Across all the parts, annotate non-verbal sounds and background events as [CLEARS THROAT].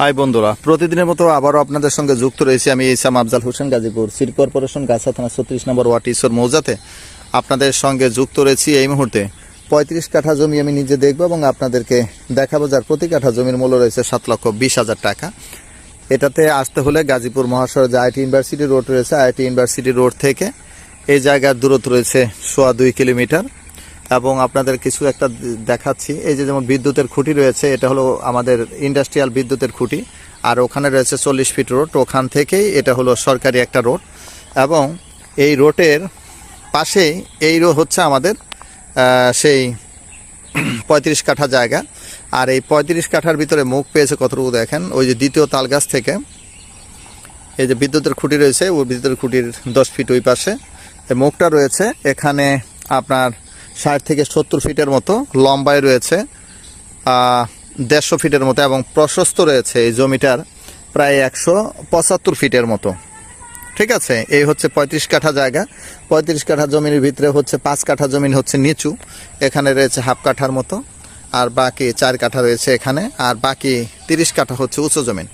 High বন্ধুরা, প্রতিদিনের মতো আবারও আপনাদের সঙ্গে যুক্ত রয়েছি আমি ইসাম আফজাল হোসেন, গাজীপুর সিটি কর্পোরেশন, গাছা থানা ছত্রিশ নম্বর ওয়ার্ড, ঈশ্বর মৌজাতে। আপনাদের সঙ্গে যুক্ত রয়েছি এই মুহূর্তে। পঁয়ত্রিশ কাঠা জমি আমি নিজে দেখব এবং আপনাদেরকে দেখাবো যার প্রতি কাঠা জমির মূল্য রয়েছে সাত লক্ষ বিশ হাজার টাকা। এটাতে আসতে হলে গাজীপুর মহাসড়ক যে আইটি ইউনিভার্সিটি রোড রয়েছে, আইটি ইউনিভার্সিটি রোড থেকে এই জায়গার দূরত্ব রয়েছে সোয়া দুই কিলোমিটার। এবং আপনাদের কিছু একটা দেখাচ্ছি। এই যে যেমন বিদ্যুতের খুঁটি রয়েছে, এটা হলো আমাদের ইন্ডাস্ট্রিয়াল বিদ্যুতের খুঁটি। আর ওখানে রয়েছে চল্লিশ ফিট রোড ওখান থেকেই এটা হলো সরকারি একটা রোড এবং এই রোডের পাশেই এই রো হচ্ছে আমাদের সেই পঁয়ত্রিশ কাঠা জায়গা। আর এই পঁয়ত্রিশ কাঠার ভিতরে মুখ পেয়েছে কতটুকু দেখেন? ওই যে দ্বিতীয় তালগাছ থেকে এই যে বিদ্যুতের খুঁটি রয়েছে, ওই বিদ্যুতের খুঁটির দশ ফিট ওই পাশে। মুখটা রয়েছে। এখানে আপনার ষাট থেকে সত্তর ফিটের মতো লম্বায় রয়েছে দেড়শো ফিটের মতো এবং প্রশস্ত রয়েছে এই জমিটার প্রায় একশো পঁচাত্তর ফিটের মতো। ঠিক আছে? এই হচ্ছে পঁয়ত্রিশ কাঠা জায়গা। পঁয়ত্রিশ কাঠা জমির ভিতরে হচ্ছে পাঁচ কাঠা জমিন হচ্ছে নিচু। এখানে রয়েছে হাফ কাঠার মতো, আর বাকি চার কাঠা রয়েছে এখানে, আর বাকি তিরিশ কাঠা হচ্ছে উঁচু জমিন।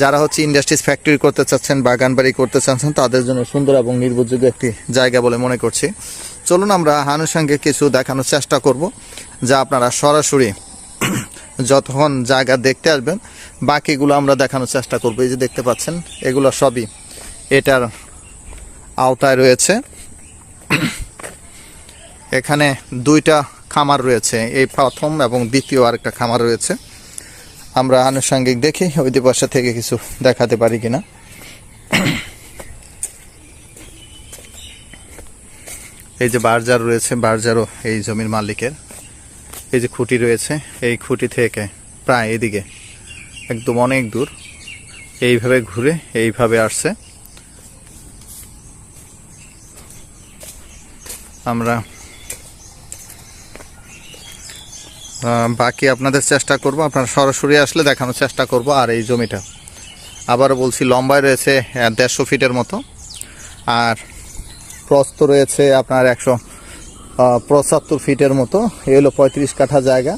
যারা হচ্ছে ইন্ডাস্ট্রিজ ফ্যাক্টরি করতে চাচ্ছেন বাগান বাড়ি করতে চাচ্ছেন, তাদের জন্য সুন্দর এবং নির্ভরযোগ্য একটি জায়গা বলে মনে করছি। চলুন আমরা আনুষঙ্গিক কিছু দেখানোর চেষ্টা করব, যা আপনারা সরাসরি [CLEARS THROAT] যতক্ষণ জায়গা দেখতে আসবেন, বাকিগুলো আমরা দেখানোর চেষ্টা করব। এই যে দেখতে পাচ্ছেন, এগুলো সবই এটার আওতায় রয়েছে। [CLEARS THROAT] এখানে দুইটা খামার রয়েছে, এই প্রথম এবং দ্বিতীয় আরেকটা খামার রয়েছে। আমরা আনুষঙ্গিক দেখি, ওই দিবসা থেকে কিছু দেখাতে পারি কিনা। এই যে বার্জার রয়েছে, বার্জারও এই জমির মালিকের। এই যে খুঁটি রয়েছে, এই খুঁটি থেকে প্রায় এদিকে, একদম অনেক দূর, এইভাবে ঘুরে এইভাবে আসছে। আমরা বাকি আপনাদের চেষ্টা করব, আপনারা সরাসরি আসলে দেখানোর চেষ্টা করব আর এই জমিটা। আবারও বলছি, লম্বায় রয়েছে দেড়শো ফিটের মতো। আর প্রস্থ রয়েছে আপনার একশো পঁচাত্তর ফিটের মতো। এই হলো পঁয়ত্রিশ কাঠা জায়গা।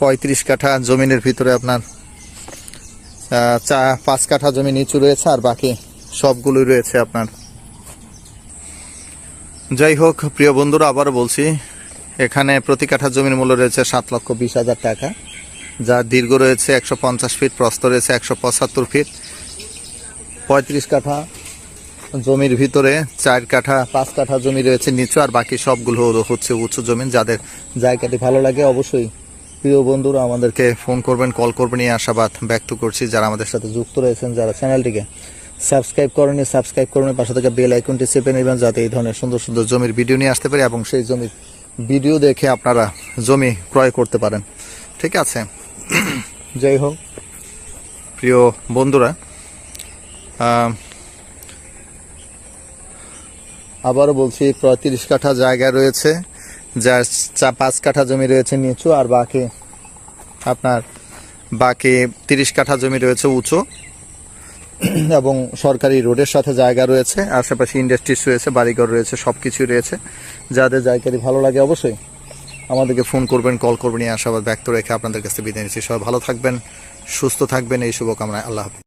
পঁয়ত্রিশ কাঠা জমিনের ভিতরে আপনার চা, পাঁচ কাঠা জমি নিচু রয়েছে আর বাকি সবগুলোই রয়েছে আপনার। যাই হোক, প্রিয় বন্ধুরা আবার বলছি, এখানে প্রতি কাঠা জমির মূল্য রয়েছে সাত লক্ষ বিশ হাজার টাকা। যার দীর্ঘ রয়েছে একশো পঞ্চাশ ফিট, প্রস্থ রয়েছে একশো পঁচাত্তর ফিট। পঁয়ত্রিশ কাঠা জমির ভিতরে চার কাঠা, পাঁচ কাঠা জমি রয়েছে নিচু, আর বাকি সবগুলো হচ্ছে উঁচু জমি যাদের জায়গাটি ভালো লাগে অবশ্যই প্রিয় বন্ধুরা, আমাদেরকে ফোন করবেন, কল করবেন। এই আশাবাদ ব্যক্ত করছি যারা আমাদের সাথে যুক্ত রয়েছেন, যারা চ্যানেলটিকে সাবস্ক্রাইব করেনি সাবস্ক্রাইব করবেন পাশে থেকে বেল আইকনটি চেপে নেবেন যাতে এই ধরনের সুন্দর সুন্দর জমির ভিডিও নিয়ে আসতে পারি এবং সেই জমির ভিডিও দেখে আপনারা জমি ক্রয় করতে পারেন। ঠিক আছে? [CLEARS THROAT] যাই হোক, প্রিয় বন্ধুরা আবারও বলছি, পঁয়ত্রিশ কাঠা জায়গা রয়েছে, যার চা পাঁচ কাঠা জমি রয়েছে নিচু, আর বাকি আপনার বাকি তিরিশ কাঠা জমি রয়েছে উঁচু। [CLEARS THROAT] এবং সরকারি রোডের সাথে জায়গা রয়েছে, আশেপাশে ইন্ডাস্ট্রিজ রয়েছে, বাড়িঘর রয়েছে সব কিছুই রয়েছে। যাদের জায়গাটি ভালো লাগে অবশ্যই আমাদেরকে ফোন করবেন, কল করবেন, এই আশাবাদ ব্যক্ত রেখে আপনাদের কাছে বিদায় নিচ্ছি। সবাই ভালো থাকবেন, সুস্থ থাকবেন, এই শুভকামনায় আল্লাহ হাফিজ।